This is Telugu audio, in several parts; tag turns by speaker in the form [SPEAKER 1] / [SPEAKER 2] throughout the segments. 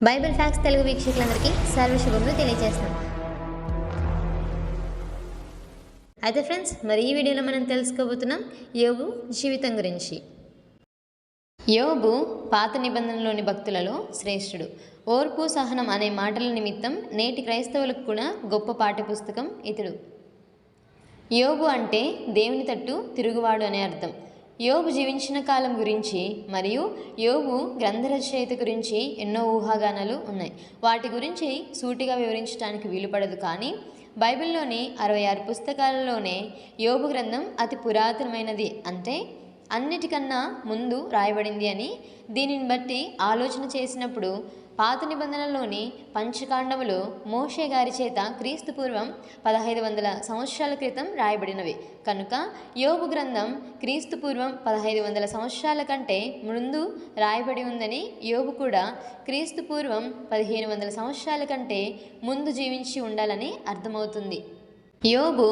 [SPEAKER 1] బైబిల్ ఫ్యాక్స్ తెలుగు వీక్షకులందరికీ సర్వశుభములు తెలియజేస్తాం అయితే ఫ్రెండ్స్ మరి ఈ వీడియోలో మనం తెలుసుకోబోతున్నాం యోగు జీవితం గురించి. యోబు పాత నిబంధనలోని భక్తులలో శ్రేష్ఠుడు. ఓర్పు సహనం అనే మాటల నిమిత్తం నేటి క్రైస్తవులకు కూడా గొప్ప పాఠ్యపుస్తకం ఇతడు. యోగు అంటే దేవుని తట్టు తిరుగువాడు అనే అర్థం. యోబు జీవించిన కాలం గురించి మరియు యోబు గ్రంథ రచయిత గురించి ఎన్నో ఊహాగానాలు ఉన్నాయి. వాటి గురించి సూటిగా వివరించడానికి వీలుపడదు కానీ బైబిల్లోని అరవై ఆరు పుస్తకాలలోనే యోబు గ్రంథం అతి పురాతనమైనది అంటే అన్నిటికన్నా ముందు రాయబడింది అని దీనిని బట్టి ఆలోచన చేసినప్పుడు పాత నిబంధనలోని పంచకాండములు మోషే గారి చేత క్రీస్తు పూర్వం పదహైదు వందల సంవత్సరాల క్రితం రాయబడినవి. కనుక యోగు గ్రంథం క్రీస్తు పూర్వం పదహైదు వందల సంవత్సరాల కంటే ముందు రాయబడి ఉందని యోగు కూడా క్రీస్తు పూర్వం పదిహేను వందల సంవత్సరాల కంటే ముందు జీవించి ఉండాలని అర్థమవుతుంది. యోబు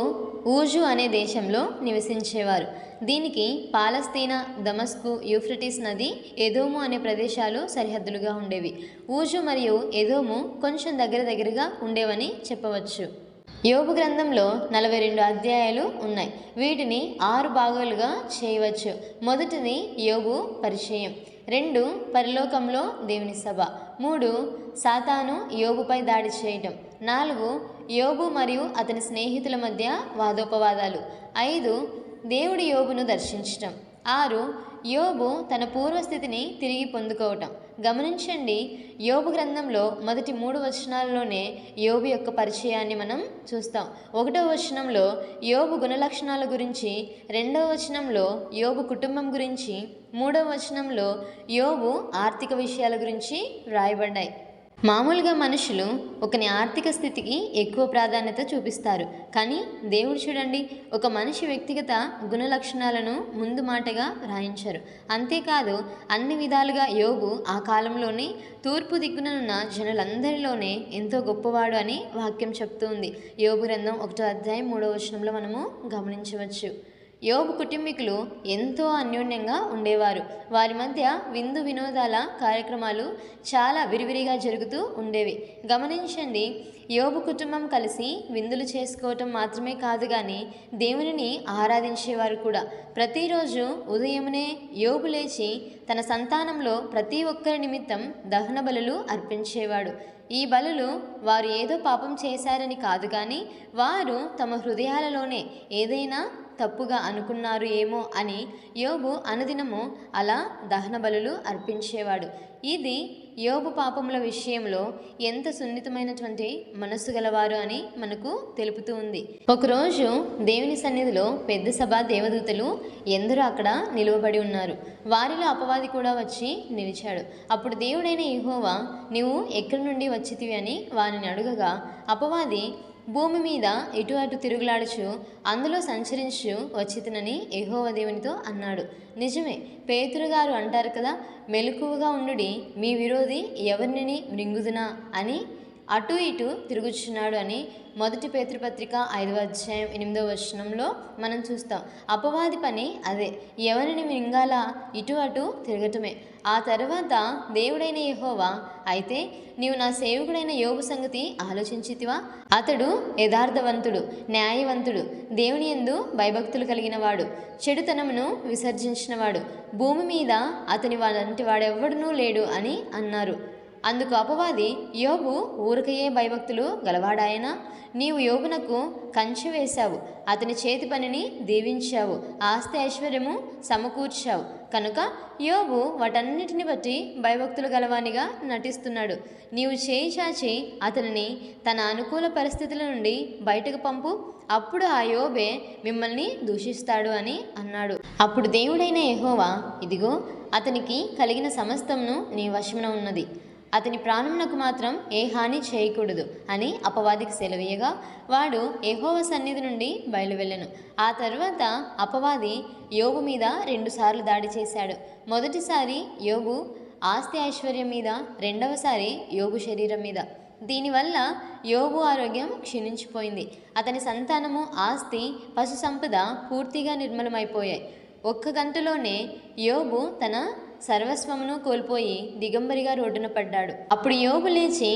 [SPEAKER 1] ఊజు అనే దేశంలో నివసించేవారు. దీనికి పాలస్తీనా దమస్కు యూఫ్రటిస్ నది ఎదోము అనే ప్రదేశాలు సరిహద్దులుగా ఉండేవి. ఊజు మరియు ఎదోము కొంచెం దగ్గర దగ్గరగా ఉండేవని చెప్పవచ్చు. యోబు గ్రంథంలో నలభై రెండు అధ్యాయాలు ఉన్నాయి. వీటిని ఆరు భాగాలుగా చేయవచ్చు. మొదటిది యోబు పరిచయం. రెండు పరిలోకంలో దేవుని సభ. మూడు సాతాను యోబుపై దాడి చేయటం. నాలుగు యోబు మరియు అతని స్నేహితుల మధ్య వాదోపవాదాలు. ఐదు దేవుడు యోబును దర్శించటం. ఆరు యోబు తన పూర్వస్థితిని తిరిగి పొందుకోవటం. గమనించండి యోబు గ్రంథంలో మొదటి మూడు వచనాల్లోనే యోబు యొక్క పరిచయాన్ని మనం చూస్తాం. ఒకటో వచనంలో యోబు గుణలక్షణాల గురించి రెండవ వచనంలో యోబు కుటుంబం గురించి మూడవ వచనంలో యోబు ఆర్థిక విషయాల గురించి వ్రాయబడ్డాయి మామూలుగా మనుషులు ఒకని ఆర్థిక స్థితికి ఎక్కువ ప్రాధాన్యత చూపిస్తారు. కానీ దేవుడు చూడండి ఒక మనిషి వ్యక్తిగత గుణ లక్షణాలను ముందు మాటగా రాయించారు. అంతేకాదు అన్ని విధాలుగా యోగు ఆ కాలంలోనే తూర్పు దిక్కుననున్న జనులందరిలోనే ఎంతో గొప్పవాడు అని వాక్యం చెప్తూ ఉంది. యోగు గ్రంథం ఒకటో అధ్యాయం మూడో వచనంలో మనము గమనించవచ్చు. యోబు కుటుంబీకులు ఎంతో అన్యోన్యంగా ఉండేవారు. వారి మధ్య విందు వినోదాల కార్యక్రమాలు చాలా విరివిరిగా జరుగుతూ ఉండేవి. గమనించండి యోబు కుటుంబం కలిసి విందులు చేసుకోవటం మాత్రమే కాదు కానీ దేవునిని ఆరాధించేవారు కూడా. ప్రతిరోజు ఉదయమునే యోబు లేచి తన సంతానంలో ప్రతి ఒక్కరి నిమిత్తం దహన బలులు అర్పించేవాడు. ఈ బలులు వారు ఏదో పాపం చేశారని కాదు కానీ వారు తమ హృదయాలలోనే ఏదైనా తప్పుగా అనుకున్నారు ఏమో అని యోబు అనుదినము అలా దహన బలులు అర్పించేవాడు. ఇది యోబు పాపముల విషయంలో ఎంత సున్నితమైనటువంటి మనస్సు గలవారు అని మనకు తెలుపుతూ ఉంది. ఒకరోజు దేవుని సన్నిధిలో పెద్ద సభ దేవదూతలు ఎందరో అక్కడ నిలువబడి ఉన్నారు. వారిలో అపవాది కూడా వచ్చి నిలిచాడు. అప్పుడు దేవుడైన ఇహోవా నీవు ఎక్కడి నుండి వచ్చితివి? అని వారిని అడుగగా అపవాది భూమి మీద ఇటు అటు తిరుగులాడుచు అందులో సంచరించు వచ్చితనని యహోవ దేవునితో అన్నాడు. నిజమే పేతురు గారు అంటారు కదా మెలకువగా ఉండుడి మీ విరోధి ఎవరిని మృంగుదునా అని అటు ఇటు తిరుగుచున్నాడు అని మొదటి పేతృపత్రిక ఐదవ అధ్యాయం ఎనిమిదవ వచనంలో మనం చూస్తాం. అపవాది పని అదే. ఎవరిని మింగాల ఇటు అటు తిరగటమే. ఆ తర్వాత దేవుడైన యహోవా అయితే నీవు నా సేవకుడైన యోగు సంగతి ఆలోచించితివా? అతడు యథార్థవంతుడు న్యాయవంతుడు దేవుని ఎందు భయభక్తులు కలిగిన వాడు చెడుతనమును విసర్జించినవాడు భూమి మీద అతని వాడంటి వాడెవ్వడనూ లేడు అని అన్నారు. అందుకు అపవాది యోబు ఊరకయే భయభక్తులు గలవాడాయన? నీవు యోబునకు కంచె వేశావు అతని చేతి పనిని దీవించావు ఆస్తి ఐశ్వర్యము సమకూర్చావు. కనుక యోబు వాటన్నిటిని బట్టి భయభక్తులు గలవానిగా నటిస్తున్నాడు. నీవు చేయి చాచి అతనిని తన అనుకూల పరిస్థితుల నుండి బయటకు పంపు అప్పుడు ఆ యోబే మిమ్మల్ని దూషిస్తాడు అని అన్నాడు. అప్పుడు దేవుడైన యహోవా ఇదిగో అతనికి కలిగిన సమస్తమును నీ వశమున ఉన్నది. అతని ప్రాణమునకు మాత్రం ఏ హాని చేయకూడదు అని అపవాదికి సెలవీయగా వాడు ఏహోవ సన్నిధి నుండి బయలువెళ్ళను. ఆ తర్వాత అపవాది యోగు మీద రెండుసార్లు దాడి చేశాడు. మొదటిసారి యోగు ఆస్తి ఐశ్వర్యం మీద రెండవసారి యోగు శరీరం మీద. దీనివల్ల యోగు ఆరోగ్యం క్షీణించిపోయింది. అతని సంతానము ఆస్తి పశు సంపద పూర్తిగా నిర్మలమైపోయాయి. ఒక్క గంటలోనే యోగు తన సర్వస్వమును కోల్పోయి దిగంబరిగా రోడ్డున పడ్డాడు. అప్పుడు యోబు లేచి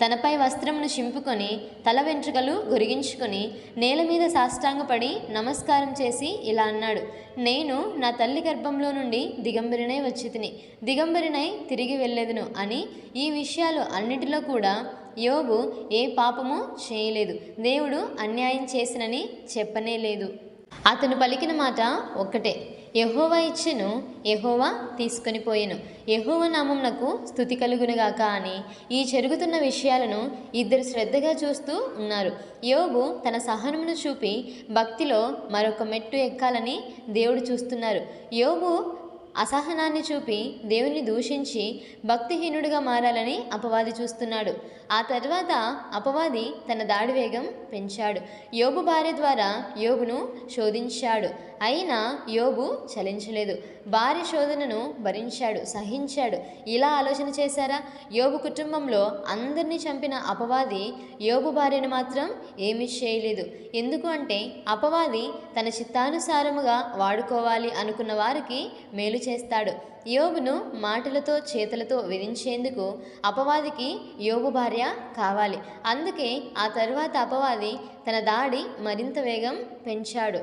[SPEAKER 1] తనపై వస్త్రమును చింపుకొని తల వెంట్రుకలు గొరిగించుకొని నేల మీద సాష్టాంగపడి నమస్కారం చేసి ఇలా అన్నాడు నేను నా తల్లి గర్భంలో నుండి దిగంబరినై వచ్చి తిని దిగంబరినై తిరిగి వెళ్ళేదును అని ఈ విషయాలు అన్నిటిలో కూడా యోబు ఏ పాపము చేయలేదు. దేవుడు అన్యాయం చేసినని చెప్పనే లేదు. అతను పలికిన మాట ఒక్కటే యహోవా ఇచ్చెను యహోవా తీసుకొని పోయెను. యహోవ నామంనకు స్థుతి కలుగునుగాక అని ఈ జరుగుతున్న విషయాలను ఇద్దరు శ్రద్ధగా చూస్తూ ఉన్నారు. యోబు తన సహనమును చూపి భక్తిలో మరొక మెట్టు ఎక్కాలని దేవుడు చూస్తున్నారు. యోబు అసహనాన్ని చూపి దేవుని దూషించి భక్తిహీనుడిగా మారాలని అపవాది చూస్తున్నాడు. ఆ తర్వాత అపవాది తన దాడి వేగం పెంచాడు. యోబు భార్య ద్వారా యోబును శోధించాడు. అయినా యోబు చలించలేదు. భార్య శోధనను భరించాడు సహించాడు. ఇలా ఆలోచన చేశారా? యోబు కుటుంబంలో అందరినీ చంపిన అపవాది యోబు భార్యను మాత్రం ఏమీ చేయలేదు. ఎందుకు అంటే అపవాది తన చిత్తానుసారముగా వాడుకోవాలి అనుకున్న వారికి మేలు చేస్తాడు. యోబును మాటలతో చేతులతో విధించేందుకు అపవాదికి యోబు భార్య కావాలి. అందుకే ఆ తరువాత అపవాది తన దాడి మరింత వేగం పెంచాడు.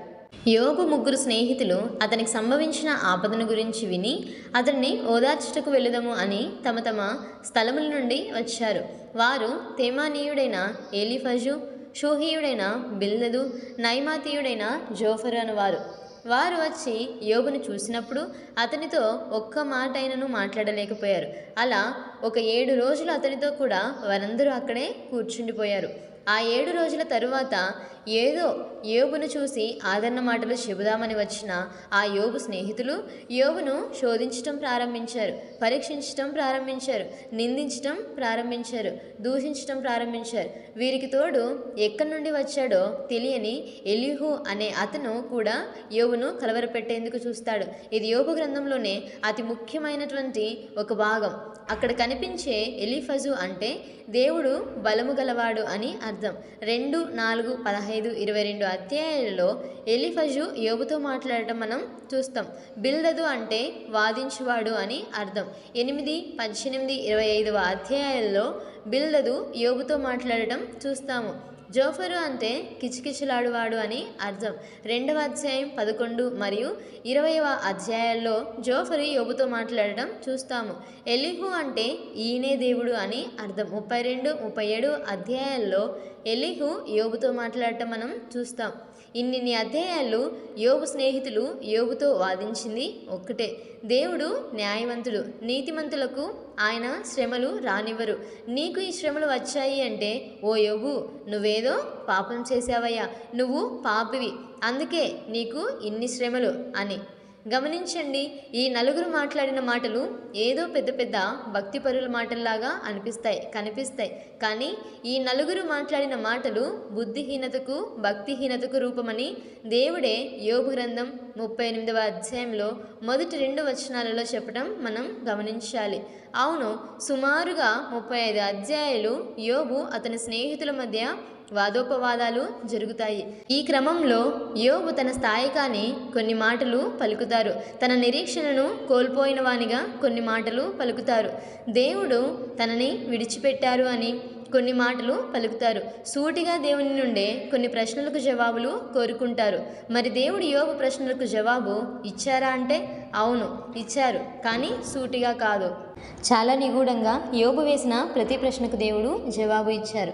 [SPEAKER 1] యోగు ముగ్గురు స్నేహితులు అతనికి సంభవించిన ఆపదను గురించి విని అతన్ని ఓదార్చుటకు వెళ్ళదము అని తమ తమ స్థలముల నుండి వచ్చారు. వారు తేమానీయుడైన ఏలిఫజు షూహీయుడైన బిల్దదు నైమాతీయుడైన జోఫరు అనువారు. వారు వచ్చి యోగును చూసినప్పుడు అతనితో ఒక్క మాట అయినను మాట్లాడలేకపోయారు. అలా ఒక ఏడు రోజులు అతనితో కూడా వారందరూ అక్కడే కూర్చుండిపోయారు. ఆ ఏడు రోజుల తరువాత ఏదో యోబును చూసి ఆదరణ మాటలు చెబుదామని వచ్చిన ఆ యోబు స్నేహితులు యోబును శోధించటం ప్రారంభించారు పరీక్షించటం ప్రారంభించారు నిందించటం ప్రారంభించారు దూషించటం ప్రారంభించారు. వీరికి తోడు ఎక్కడి నుండి వచ్చాడో తెలియని ఎలిహు అనే అతను కూడా యోబును కలవరపెట్టేందుకు చూస్తాడు. ఇది యోబు గ్రంథంలోనే అతి ముఖ్యమైనటువంటి ఒక భాగం. అక్కడ కనిపించే ఎలిఫజు అంటే దేవుడు బలము గలవాడు అని అర్థం. రెండు నాలుగు పదహైదు ఇరవై రెండు అధ్యాయాలలో ఎలిఫజు యోబుతో మాట్లాడటం మనం చూస్తాం. బిల్దదు అంటే వాదించువాడు అని అర్థం. ఎనిమిది పద్దెనిమిది ఇరవై ఐదవ అధ్యాయాల్లో బిల్దదు యోబుతో మాట్లాడటం చూస్తాము. జోఫరు అంటే కిచకిచలాడువాడు అని అర్థం. రెండవ అధ్యాయం పదకొండు మరియు ఇరవైవ అధ్యాయాల్లో జోఫరు యోబుతో మాట్లాడటం చూస్తాము. ఎలిహు అంటే ఈయనే దేవుడు అని అర్థం. ముప్పై రెండు ముప్పై ఏడు అధ్యాయాల్లో ఎలిహు యోబుతో మాట్లాడటం మనం చూస్తాం. ఇన్నిన్ని అధ్యాయాలు యోబు స్నేహితులు యోబుతో వాదించింది ఒక్కటే. దేవుడు న్యాయవంతుడు నీతిమంతులకు ఆయన శ్రమలు రానివ్వరు. నీకు ఈ శ్రమలు వచ్చాయి అంటే ఓ యోబు నువ్వేదో పాపం చేశావయ్యా. నువ్వు పాపివి. అందుకే నీకు ఇన్ని శ్రమలు అని. గమనించండి ఈ నలుగురు మాట్లాడిన మాటలు ఏదో పెద్ద పెద్ద భక్తిపరుల మాటల్లాగా అనిపిస్తాయి కనిపిస్తాయి. కానీ ఈ నలుగురు మాట్లాడిన మాటలు బుద్ధిహీనతకు భక్తిహీనతకు రూపమని దేవుడే యోగు గ్రంథం ముప్పై ఎనిమిదవ అధ్యాయంలో మొదటి రెండు వచనాలలో చెప్పడం మనం గమనించాలి. అవును సుమారుగా ముప్పై ఐదు అధ్యాయులు యోబు అతని స్నేహితుల మధ్య వాదోపవాదాలు జరుగుతాయి. ఈ క్రమంలో యోబు తన స్థాయికాని కొన్ని మాటలు పలుకుతారు. తన నిరీక్షణను కోల్పోయిన వానిగా కొన్ని మాటలు పలుకుతారు. దేవుడు తనని విడిచిపెట్టారు అని కొన్ని మాటలు పలుకుతారు. సూటిగా దేవుని నుండే కొన్ని ప్రశ్నలకు జవాబులు కోరుకుంటారు. మరి దేవుడు యోగు ప్రశ్నలకు జవాబు ఇచ్చారా అంటే అవును ఇచ్చారు కానీ సూటిగా కాదు. చాలా నిగూఢంగా యోగు వేసిన ప్రతి ప్రశ్నకు దేవుడు జవాబు ఇచ్చారు.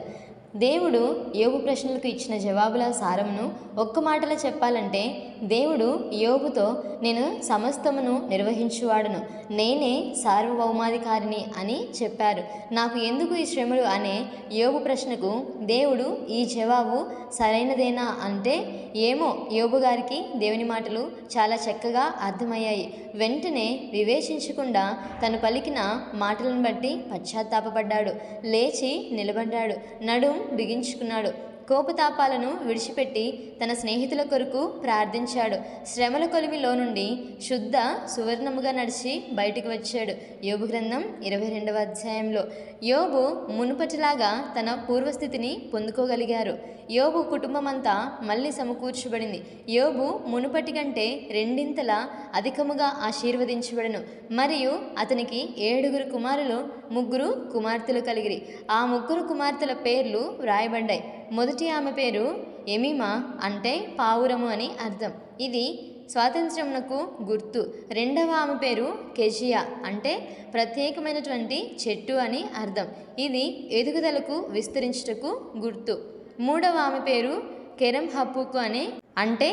[SPEAKER 1] దేవుడు యోగు ప్రశ్నలకు ఇచ్చిన జవాబుల సారమును ఒక్క మాటలో చెప్పాలంటే దేవుడు యోగుతో నేను సమస్తమును నిర్వహించువాడును. నేనే సార్వభౌమాధికారిని అని చెప్పారు. నాకు ఎందుకు ఈ శ్రమలు? అనే యోగు ప్రశ్నకు దేవుడు ఈ జవాబు సరైనదేనా? అంటే ఏమో యోగు గారికి దేవుని మాటలు చాలా చక్కగా అర్థమయ్యాయి. వెంటనే వివేచించకుండా తను పలికిన మాటలను బట్టి పశ్చాత్తాపపడ్డాడు. లేచి నిలబడ్డాడు. నడుం బిగించుకున్నాడు. కోపతాపాలను విడిచిపెట్టి తన స్నేహితుల కొరకు ప్రార్థించాడు. శ్రమల కొలిమిలో నుండి శుద్ధ సువర్ణముగా నడిచి బయటికి వచ్చాడు. యోబు గ్రంథం ఇరవై రెండవ అధ్యాయంలో. యోబు మునుపటిలాగా తన పూర్వస్థితిని పొందుకోగలిగారు. యోబు కుటుంబం అంతా మళ్ళీ సమకూర్చబడింది. యోబు మునుపటి కంటే రెండింతల అధికముగా ఆశీర్వదించబడను. మరియు అతనికి ఏడుగురు కుమారులు ముగ్గురు కుమార్తెలు కలిగిరి. ఆ ముగ్గురు కుమార్తెల పేర్లు వ్రాయబడ్డాయి. మొదటి ఆమె పేరు ఎమిమా అంటే పావురము అని అర్థం. ఇది స్వాతంత్ర్యమునకు గుర్తు. రెండవ ఆమె పేరు కెజియా అంటే ప్రత్యేకమైనటువంటి చెట్టు అని అర్థం. ఇది ఎదుగుదలకు విస్తరించుటకు గుర్తు. మూడవ ఆమె పేరు కెరం హప్పుకు అని అంటే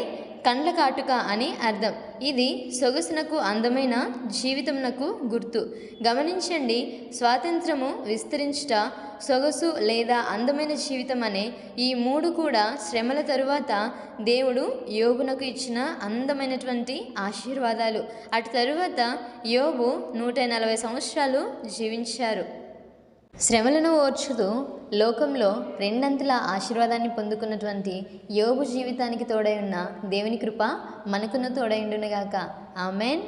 [SPEAKER 1] కండ్ల కాటుక అని అర్థం. ఇది సొగసునకు అందమైన జీవితంనకు గుర్తు. గమనించండి స్వాతంత్రము విస్తరించుట సొగసు లేదా అందమైన జీవితం అనే ఈ మూడు కూడా శ్రమల తరువాత దేవుడు యోగునకు ఇచ్చిన అందమైనటువంటి ఆశీర్వాదాలు. అటు తరువాత యోగు నూట నలభై సంవత్సరాలు జీవించారు. శ్రమలను ఓర్చుతూ లోకంలో రెండంతల ఆశీర్వాదాన్ని పొందుకున్నటువంటి యోగు జీవితానికి తోడై ఉన్న దేవుని కృప మనకును తోడై ఉండునుగాక. ఆమెన్.